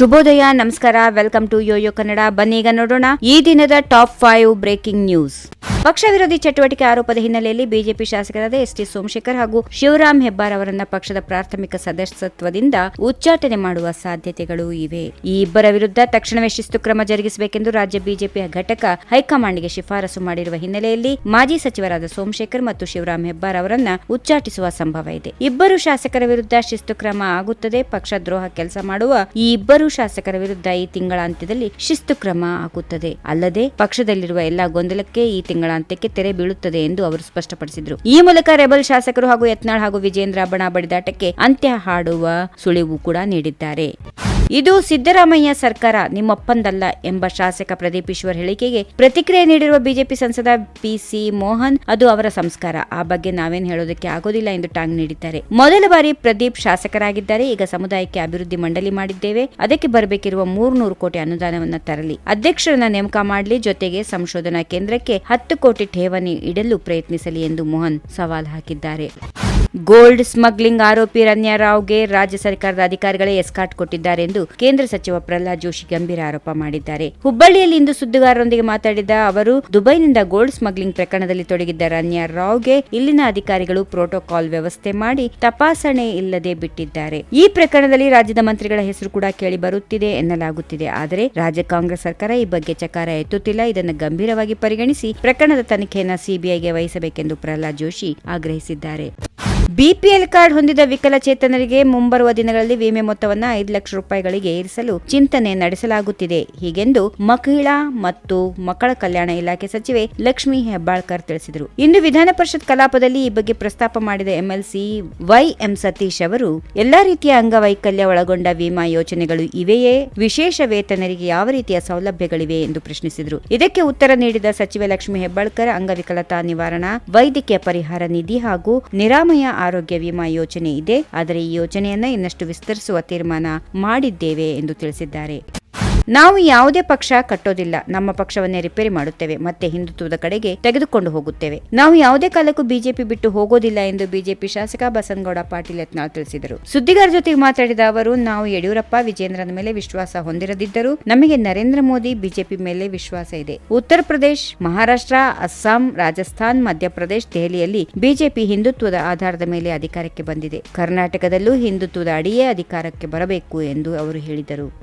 ಶುಭೋದಯ, ನಮಸ್ಕಾರ welcome to YoYo Kannada ಬನ್ನೀಗ ನೋಡೋಣ ಈ ದಿನದ ಟಾಪ್ ಫೈವ್ ಬ್ರೇಕಿಂಗ್ ನ್ಯೂಸ್ ಪಕ್ಷ ವಿರೋಧಿ ಚಟುವಟಿಕೆ ಆರೋಪದ ಹಿನ್ನೆಲೆಯಲ್ಲಿ ಬಿಜೆಪಿ ಶಾಸಕರಾದ ಎಸ್ ಟಿ ಸೋಮಶೇಖರ್ ಹಾಗೂ ಶಿವರಾಮ್ ಹೆಬ್ಬಾರ್ ಅವರನ್ನ ಪಕ್ಷದ ಪ್ರಾಥಮಿಕ ಸದಸ್ಯತ್ವದಿಂದ ಉಚ್ಚಾಟನೆ ಮಾಡುವ ಸಾಧ್ಯತೆಗಳು ಇವೆ. ಈ ಇಬ್ಬರ ವಿರುದ್ಧ ತಕ್ಷಣವೇ ಶಿಸ್ತು ಕ್ರಮ ಜರುಗಿಸಬೇಕೆಂದು ರಾಜ್ಯ ಬಿಜೆಪಿ ಘಟಕ ಹೈಕಮಾಂಡ್ಗೆ ಶಿಫಾರಸು ಮಾಡಿರುವ ಹಿನ್ನೆಲೆಯಲ್ಲಿ ಮಾಜಿ ಸಚಿವರಾದ ಸೋಮಶೇಖರ್ ಮತ್ತು ಶಿವರಾಮ್ ಹೆಬ್ಬಾರ್ ಅವರನ್ನ ಉಚ್ಚಾಟಿಸುವ ಸಂಭವ ಇದೆ. ಇಬ್ಬರು ಶಾಸಕರ ವಿರುದ್ಧ ಶಿಸ್ತು ಕ್ರಮ ಆಗುತ್ತದೆ. ಪಕ್ಷ ದ್ರೋಹ ಕೆಲಸ ಮಾಡುವ ಈ ಇಬ್ಬರು ಶಾಸಕರ ವಿರುದ್ಧ ಈ ತಿಂಗಳಾಂತ್ಯದಲ್ಲಿ ಶಿಸ್ತು ಕ್ರಮ ಆಗುತ್ತದೆ ಅಲ್ಲದೆ ಪಕ್ಷದಲ್ಲಿರುವ ಎಲ್ಲಾ ಗೊಂದಲಕ್ಕೆ ಈ ತಿಂಗಳ ಅಂತ್ಯಕ್ಕೆ ತೆರೆ ಬೀಳುತ್ತದೆ ಎಂದು ಅವರು ಸ್ಪಷ್ಟಪಡಿಸಿದರು. ಈ ಮೂಲಕ ರೆಬಲ್ ಶಾಸಕರು ಹಾಗೂ ಯತ್ನಾಳ್ ಹಾಗೂ ವಿಜೇಂದ್ರ ಬಣ ಬಡಿದಾಟಕ್ಕೆ ಅಂತ್ಯ ಹಾಡುವ ಸುಳಿವು ಕೂಡ ನೀಡಿದ್ದಾರೆ. ಇದು ಸಿದ್ದರಾಮಯ್ಯ ಸರ್ಕಾರ, ನಿಮ್ಮಪ್ಪಂದಲ್ಲ ಎಂಬ ಶಾಸಕ ಪ್ರದೀಪ್ ಈಶ್ವರ್ ಹೇಳಿಕೆಗೆ ಪ್ರತಿಕ್ರಿಯೆ ನೀಡಿರುವ ಬಿಜೆಪಿ ಸಂಸದ ಪಿಸಿ ಮೋಹನ್, ಅದು ಅವರ ಸಂಸ್ಕಾರ. ಆ ಬಗ್ಗೆ ನಾವೇನ್ ಹೇಳೋದಕ್ಕೆ ಆಗೋದಿಲ್ಲ ಎಂದು ಟಾಂಗ್ ನೀಡಿದ್ದಾರೆ. ಮೊದಲ ಬಾರಿ ಪ್ರದೀಪ್ ಶಾಸಕರಾಗಿದ್ದಾರೆ. ಈಗ ಸಮುದಾಯಕ್ಕೆ ಅಭಿವೃದ್ಧಿ ಮಂಡಳಿ ಮಾಡಿದ್ದೇವೆ. ಅದಕ್ಕೆ ಬರಬೇಕಿರುವ ಮೂರ್ನೂರು ಕೋಟಿ ಅನುದಾನವನ್ನ ತರಲಿ. ಅಧ್ಯಕ್ಷರನ್ನ ನೇಮಕ ಮಾಡಲಿ. ಜೊತೆಗೆ ಸಂಶೋಧನಾ ಕೇಂದ್ರಕ್ಕೆ ಹತ್ತು ಕೋಟಿ ಠೇವಣಿ ಇಡಲು ಪ್ರಯತ್ನಿಸಲಿ ಎಂದು ಮೋಹನ್ ಸವಾಲ್ ಹಾಕಿದ್ದಾರೆ. ಗೋಲ್ಡ್ ಸ್ಮಗ್ಲಿಂಗ್ ಆರೋಪಿ ರನ್ಯಾ ರಾವ್ಗೆ ರಾಜ್ಯ ಸರ್ಕಾರದ ಅಧಿಕಾರಿಗಳೇ ಎಸ್ಕಾಟ್ ಕೊಟ್ಟಿದ್ದಾರೆ ಎಂದು ಕೇಂದ್ರ ಸಚಿವ ಪ್ರಹ್ಲಾದ್ ಜೋಶಿ ಗಂಭೀರ ಆರೋಪ ಮಾಡಿದ್ದಾರೆ. ಹುಬ್ಬಳ್ಳಿಯಲ್ಲಿ ಇಂದು ಸುದ್ದಿಗಾರರೊಂದಿಗೆ ಮಾತನಾಡಿದ ಅವರು, ದುಬೈನಿಂದ ಗೋಲ್ಡ್ ಸ್ಮಗ್ಲಿಂಗ್ ಪ್ರಕರಣದಲ್ಲಿ ತೊಡಗಿದ್ದ ರನ್ಯಾ ರಾವ್ಗೆ ಇಲ್ಲಿನ ಅಧಿಕಾರಿಗಳು ಪ್ರೋಟೋಕಾಲ್ ವ್ಯವಸ್ಥೆ ಮಾಡಿ ತಪಾಸಣೆ ಇಲ್ಲದೆ ಬಿಟ್ಟಿದ್ದಾರೆ. ಈ ಪ್ರಕರಣದಲ್ಲಿ ರಾಜ್ಯದ ಮಂತ್ರಿಗಳ ಹೆಸರು ಕೂಡ ಕೇಳಿ ಬರುತ್ತಿದೆ ಎನ್ನಲಾಗುತ್ತಿದೆ. ಆದರೆ ರಾಜ್ಯ ಕಾಂಗ್ರೆಸ್ ಸರ್ಕಾರ ಈ ಬಗ್ಗೆ ಚಕಾರ ಎತ್ತುತ್ತಿಲ್ಲ. ಇದನ್ನು ಗಂಭೀರವಾಗಿ ಪರಿಗಣಿಸಿ ಪ್ರಕರಣದ ತನಿಖೆಯನ್ನು ಸಿಬಿಐಗೆ ವಹಿಸಬೇಕೆಂದು ಪ್ರಹ್ಲಾದ್ ಜೋಶಿ ಆಗ್ರಹಿಸಿದ್ದಾರೆ. ಬಿಪಿಎಲ್ ಕಾರ್ಡ್ ಹೊಂದಿದ ವಿಕಲಚೇತನರಿಗೆ ಮುಂಬರುವ ದಿನಗಳಲ್ಲಿ ವಿಮೆ ಮೊತ್ತವನ್ನು ಐದು ಲಕ್ಷ ರೂಪಾಯಿಗಳಿಗೆ ಏರಿಸಲು ಚಿಂತನೆ ನಡೆಸಲಾಗುತ್ತಿದೆ. ಹೀಗೆಂದು ಮಹಿಳಾ ಮತ್ತು ಮಕ್ಕಳ ಕಲ್ಯಾಣ ಇಲಾಖೆ ಸಚಿವೆ ಲಕ್ಷ್ಮಿ ಹೆಬ್ಬಾಳ್ಕರ್ ತಿಳಿಸಿದರು. ಇಂದು ವಿಧಾನ ಪರಿಷತ್ ಕಲಾಪದಲ್ಲಿ ಈ ಬಗ್ಗೆ ಪ್ರಸ್ತಾಪ ಮಾಡಿದ ಎಂಎಲ್ಸಿ ವೈಎಂ ಸತೀಶ್ ಅವರು, ಎಲ್ಲಾ ರೀತಿಯ ಅಂಗವೈಕಲ್ಯ ಒಳಗೊಂಡ ವಿಮಾ ಯೋಜನೆಗಳು ಇವೆಯೇ? ವಿಶೇಷ ವೇತನರಿಗೆ ಯಾವ ರೀತಿಯ ಸೌಲಭ್ಯಗಳಿವೆ ಎಂದು ಪ್ರಶ್ನಿಸಿದರು. ಇದಕ್ಕೆ ಉತ್ತರ ನೀಡಿದ ಸಚಿವೆ ಲಕ್ಷ್ಮಿ ಹೆಬ್ಬಾಳ್ಕರ್, ಅಂಗವಿಕಲತಾ ನಿವಾರಣಾ, ವೈದ್ಯಕೀಯ ಪರಿಹಾರ ನಿಧಿ ಹಾಗೂ ನಿರಾಮಯ ಆರೋಗ್ಯ ವಿಮಾ ಯೋಜನೆ ಇದೆ. ಆದರೆ ಈ ಯೋಜನೆಯನ್ನ ಇನ್ನಷ್ಟು ವಿಸ್ತರಿಸುವ ತೀರ್ಮಾನ ಮಾಡಿದ್ದೇವೆ ಎಂದು ತಿಳಿಸಿದ್ದಾರೆ. ನಾವು ಯಾವುದೇ ಪಕ್ಷ ಕಟ್ಟೋದಿಲ್ಲ. ನಮ್ಮ ಪಕ್ಷವನ್ನೇ ರಿಪೇರಿ ಮಾಡುತ್ತೇವೆ. ಮತ್ತೆ ಹಿಂದುತ್ವದ ಕಡೆಗೆ ತೆಗೆದುಕೊಂಡು ಹೋಗುತ್ತೇವೆ. ನಾವು ಯಾವುದೇ ಕಾಲಕ್ಕೂ ಬಿಜೆಪಿ ಬಿಟ್ಟು ಹೋಗೋದಿಲ್ಲ ಎಂದು ಬಿಜೆಪಿ ಶಾಸಕ ಬಸನಗೌಡ ಪಾಟೀಲ್ ಯತ್ನಾಳ್ ತಿಳಿಸಿದರು. ಸುದ್ದಿಗಾರರ ಜೊತೆಗೆ ಮಾತನಾಡಿದ ಅವರು, ನಾವು ಯಡಿಯೂರಪ್ಪ, ವಿಜೇಂದ್ರನ ಮೇಲೆ ವಿಶ್ವಾಸ ಹೊಂದಿರದಿದ್ದರೂ ನಮಗೆ ನರೇಂದ್ರ ಮೋದಿ, ಬಿಜೆಪಿ ಮೇಲೆ ವಿಶ್ವಾಸ ಇದೆ. ಉತ್ತರ ಪ್ರದೇಶ, ಮಹಾರಾಷ್ಟ್ರ, ಅಸ್ಸಾಂ, ರಾಜಸ್ಥಾನ್, ಮಧ್ಯಪ್ರದೇಶ, ದೆಹಲಿಯಲ್ಲಿ ಬಿಜೆಪಿ ಹಿಂದುತ್ವದ ಆಧಾರದ ಮೇಲೆ ಅಧಿಕಾರಕ್ಕೆ ಬಂದಿದೆ. ಕರ್ನಾಟಕದಲ್ಲೂ ಹಿಂದುತ್ವದ ಅಡಿಯೇ ಅಧಿಕಾರಕ್ಕೆ ಬರಬೇಕು ಎಂದು ಅವರು ಹೇಳಿದರು.